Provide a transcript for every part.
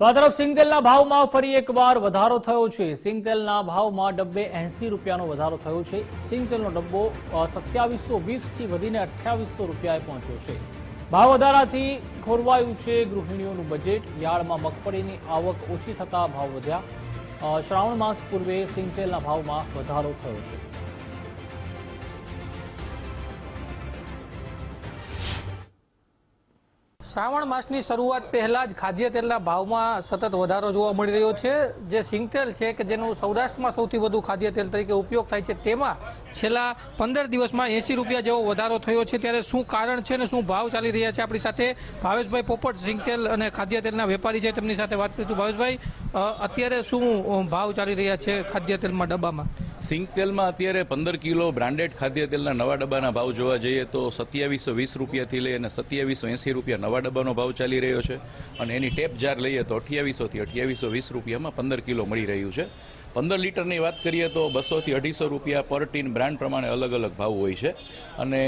તો આ તરફ સિંગતેલના ભાવમાં ફરી એકવાર વધારો થયો છે. સિંગતેલના ભાવમાં ડબ્બે એંસી રૂપિયાનો વધારો થયો છે. સિંગતેલનો ડબ્બો સત્યાવીસો વીસથી વધીને અઠ્યાવીસો રૂપિયાએ પહોંચ્યો છે. ભાવ વધારાથી ખોરવાયું છે ગૃહિણીઓનું બજેટ. યાર્ડમાં મગફળીની આવક ઓછી થતા ભાવ વધ્યા. શ્રાવણ માસ પૂર્વે સિંગતેલના ભાવમાં વધારો થયો છે. શ્રાવણ માસની શરૂઆત પહેલા જ ખાદ્ય તેલના ભાવમાં સતત વધારો જોવા મળી રહ્યો છે. જે સિંગતેલ છે કે જેનું સૌરાષ્ટ્રમાં સૌથી વધુ ખાદ્ય તેલ તરીકે ઉપયોગ થાય છે, તેમાં છેલ્લા પંદર દિવસમાં એંસી રૂપિયા જેવો વધારો થયો છે. ત્યારે શું કારણ છે અને શું ભાવ ચાલી રહ્યા છે આપણી સાથે? ભાવેશભાઈ પોપટ, સિંગતેલ અને ખાદ્ય તેલના વેપારી છે તેમની સાથે વાત કરીશું. ભાવેશભાઈ અત્યારે શું ભાવ ચાલી રહ્યા છે ખાદ્ય તેલમાં ડબ્બામાં? સિંગ તેલમાં અત્યારે પંદર કિલો બ્રાન્ડેડ ખાદ્ય તેલના નવા ડબ્બાના ભાવ જોવા જઈએ તો સત્યાવીસો વીસ રૂપિયાથી લઈ અને સત્યાવીસો એંસી રૂપિયા નવા ડબ્બાનો ભાવ ચાલી રહ્યો છે. અને એની ટેપ જાર લઈએ તો અઠ્યાવીસોથી અઠ્યાવીસો વીસ રૂપિયામાં પંદર કિલો મળી રહ્યું છે. પંદર લીટરની વાત કરીએ તો બસોથી અઢીસો રૂપિયા પર ટીન બ્રાન્ડ પ્રમાણે અલગ અલગ ભાવ હોય છે. અને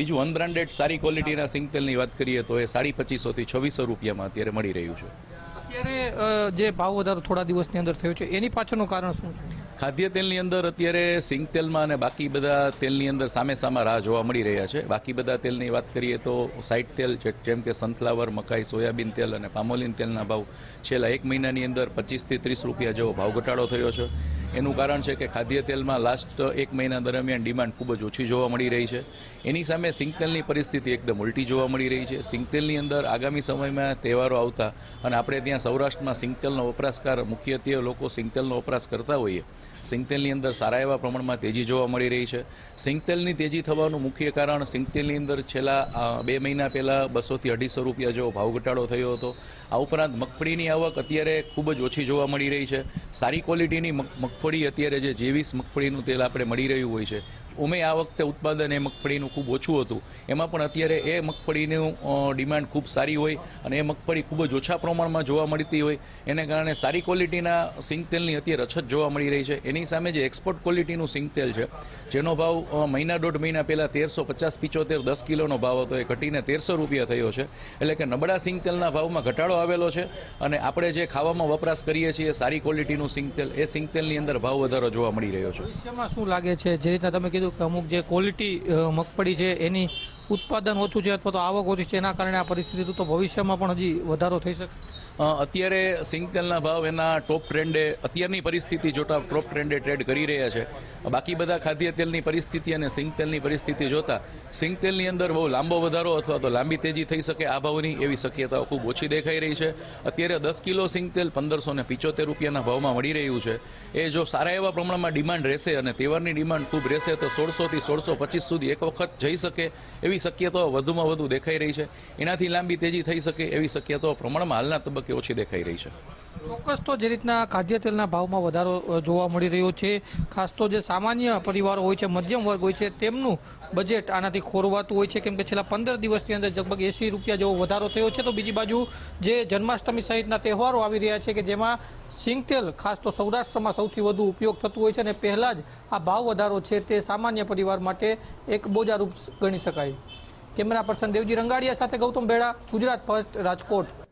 બીજું અનબ્રાન્ડેડ સારી ક્વોલિટીના સિંગ તેલની વાત કરીએ તો એ સાડી પચીસોથી છવ્વીસો રૂપિયામાં અત્યારે મળી રહ્યું છે. અત્યારે જે ભાવ વધારો થોડા દિવસની અંદર થયો છે, એની પાછળનું કારણ શું છે? ખાદ્ય તેલની અંદર અત્યારે સિંગ તેલમાં અને બાકી બધા તેલની અંદર સામે સામા રાહ જોવા મળી રહ્યા છે. બાકી બધા તેલની વાત કરીએ તો સાઇટ તેલ જેમ કે સનફ્લાવર, મકાઈ, સોયાબીન તેલ અને પામોલિન તેલના ભાવ છેલ્લા એક મહિનાની અંદર પચીસથી ત્રીસ રૂપિયા જેવો ભાવ ઘટાડો થયો છે. એનું કારણ છે કે ખાદ્ય તેલમાં લાસ્ટ એક મહિના દરમિયાન ડિમાન્ડ ખૂબ જ ઓછી જોવા મળી રહી છે. એની સામે સિંગતેલની પરિસ્થિતિ એકદમ ઉલટી જોવા મળી રહી છે. સિંગતેલની અંદર આગામી સમયમાં તહેવારો આવતા અને આપણે ત્યાં સૌરાષ્ટ્રમાં સિંગતેલનો વપરાશકાર મુખ્યત્વે લોકો સિંગતેલનો વપરાશ કરતા હોઈએ સિંગતેલની અંદર સારા એવા પ્રમાણમાં તેજી જોવા મળી રહી છે. સિંગતેલની તેજી થવાનું મુખ્ય કારણ સિંગતેલની અંદર છેલ્લા બે મહિના પહેલાં બસોથી અઢીસો રૂપિયા જેવો ભાવ ઘટાડો થયો હતો. આ ઉપરાંત મગફળીની આવક અત્યારે ખૂબ જ ઓછી જોવા મળી રહી છે. સારી ક્વોલિટીની મગફળી અત્યારે જે જેવીસ મગફળીનું તેલ આપણે મળી રહ્યું હોય છે ઉમે આ વખતે ઉત્પાદન એ મગફળીનું ખૂબ ઓછું હતું. એમાં પણ અત્યારે એ મગફળીનું ડિમાન્ડ ખૂબ સારી હોય અને એ મગફળી ખૂબ જ ઓછા પ્રમાણમાં જોવા મળતી હોય. એને કારણે સારી ક્વોલિટીના સિંગતેલની અત્યારે અછત જોવા મળી રહી છે. એની સામે જે એક્સપોર્ટ ક્વોલિટીનું સિંગતેલ છે, જેનો ભાવ મહિના દોઢ મહિના પહેલાં તેરસો પચાસ પિચોતેર દસ કિલોનો ભાવ હતો. એ ઘટીને તેરસો રૂપિયા થયો છે. એટલે કે નબળા સિંગ તેલના ભાવમાં ઘટાડો આવેલો છે અને આપણે જે ખાવામાં વપરાશ કરીએ છીએ સારી ક્વોલિટીનું સિંગ તેલ, એ સિંગતેલની અંદર ભાવ વધારો જોવા મળી રહ્યો છે. ભવિષ્યમાં શું લાગે છે? જે રીતના તમે કીધું કે અમુક જે ક્વોલિટી મગફળી છે એની ઉત્પાદન ઓછું છે અથવા તો આવક ઓછી છે, એના કારણે આ પરિસ્થિતિ તો ભવિષ્યમાં પણ હજી વધારો થઈ શકે. અત્યારે સિંગ તેલના ભાવ એના ટોપ ટ્રેન્ડે અત્યારની પરિસ્થિતિ જોતા ટોપ ટ્રેન્ડે ટ્રેડ કરી રહ્યા છે. બાકી બધા ખાદ્ય તેલની પરિસ્થિતિ અને સિંગ તેલની પરિસ્થિતિ જોતા, સિંગ તેલની અંદર બહુ લાંબો વધારો અથવા તો લાંબી તેજી થઈ શકે આ ભાવની એવી શક્યતાઓ ખૂબ ઓછી દેખાઈ રહી છે. અત્યારે દસ કિલો સિંગ તેલ પંદરસો ને પિચોતેર રૂપિયાના ભાવમાં મળી રહ્યું છે. એ જો સારા એવા પ્રમાણમાં ડિમાન્ડ રહેશે અને તહેવારની ડિમાન્ડ ખૂબ રહેશે, તો સોળસોથી સોળસો પચીસ સુધી એક વખત જઈ શકે એવી શક્યતાઓ વધુમાં વધુ દેખાઈ રહી છે. એનાથી લાંબી તેજી થઈ શકે એવી શક્યતાઓ પ્રમાણમાં હાલના તબક્કે ઓછી દેખાઈ રહી છે. ચોક્કસ તો જે રીતના ખાદ્ય તેલના ભાવમાં વધારો જોવા મળી રહ્યો છે. ખાસ તો જે સામાન્ય પરિવારો હોય છે, મધ્યમ વર્ગ હોય છે, તેમનું બજેટ આનાથી ખોરવાતું હોય છે. કેમ કે છેલ્લા પંદર દિવસની અંદર લગભગ એંસી રૂપિયા જેવો વધારો થયો છે. તો બીજી બાજુ જે જન્માષ્ટમી સહિતના તહેવારો આવી રહ્યા છે કે જેમાં સિંગતેલ ખાસ તો સૌરાષ્ટ્રમાં સૌથી વધુ ઉપયોગ થતું હોય છે અને પહેલાં જ આ ભાવ વધારો છે તે સામાન્ય પરિવાર માટે એક બોજારૂપ ગણી શકાય. કેમેરા પર્સન દેવજી રંગાડિયા સાથે ગૌતમ બેડા ગુજરાત ફર્સ્ટ રાજકોટ.